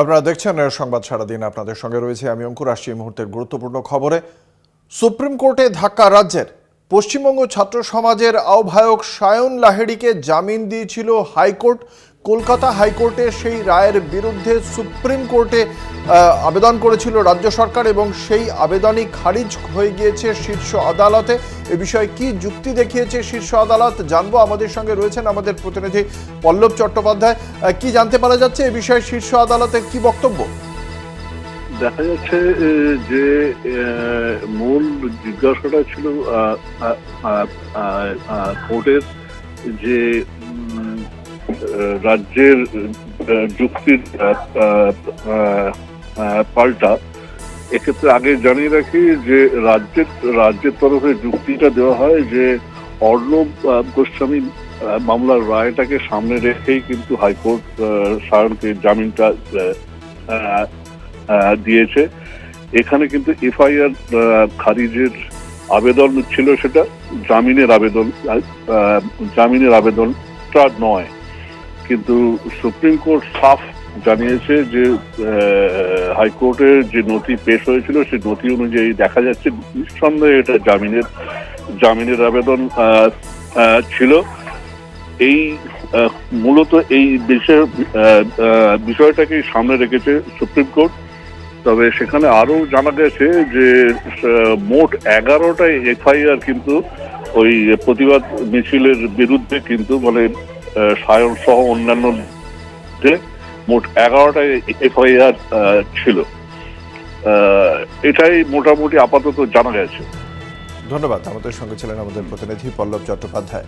আপনারা দেখছেন সংবাদ সারাদিন। আপনাদের সঙ্গে রয়েছে আমি অঙ্কুর। আসছি এই মুহূর্তের গুরুত্বপূর্ণ খবরে। সুপ্রিম কোর্টে ধাক্কা রাজ্যের। পশ্চিমবঙ্গ ছাত্র সমাজের আহ্বায়ক সায়ন লাহেড়িকে জামিন দিয়েছিল হাইকোর্ট। কলকাতা হাইকোর্টে সেই রায়ের বিরুদ্ধে সুপ্রিম কোর্টে আবেদন করেছিল রাজ্য সরকার এবং সেই আবেদনই খারিজ হয়ে গিয়েছে শীর্ষ আদালতে। এ বিষয়ে কি যুক্তি দেখিয়েছে শীর্ষ আদালত জানব। আমাদের সঙ্গে রয়েছেন আমাদের প্রতিনিধি পল্লব চট্টোপাধ্যায়। কি জানতে পারা যাচ্ছে? এ বিষয়ে শীর্ষ আদালতের কি বক্তব্য? দেখা যাচ্ছে যে মূল জিজ্ঞাসাটা ছিল কোর্টের যে রাজ্যের যুক্তির পাল্টা, এক্ষেত্রে আগে জানিয়ে রাখি যে, রাজ্যের রাজ্যের তরফে যুক্তিটা দেওয়া হয় যে, অর্ণব গোস্বামী মামলার রায়টাকে সামনে রেখেই কিন্তু হাইকোর্ট সায়নকে জামিনটা দিয়েছে। এখানে কিন্তু এফআইআর খারিজের আবেদন ছিল সেটা, জামিনের আবেদন জামিনের আবেদনটা নয়। কিন্তু সুপ্রিম কোর্ট সাফ জানিয়েছে যে হাইকোর্টের যে নথি পেশ হয়েছিল, সেই নথি অনুযায়ী দেখা যাচ্ছে নিঃসন্দেহে এটা জামিনের জামিনের আবেদন ছিল। এই মূলত এই বিষয় বিষয়টাকেই সামনে রেখেছে সুপ্রিম কোর্ট। তবে সেখানে আরও জানা গেছে যে মোট এগারোটা এফআইআর কিন্তু ওই প্রতিবাদ মিছিলের বিরুদ্ধে কিন্তু মানে সায়ন সহ অন্যান্য মোট এগারোটা এফআইআর ছিল। এটাই মোটামুটি আপাতত জানা গেছে। ধন্যবাদ। আমাদের সঙ্গে ছিলেন আমাদের প্রতিনিধি পল্লব চট্টোপাধ্যায়।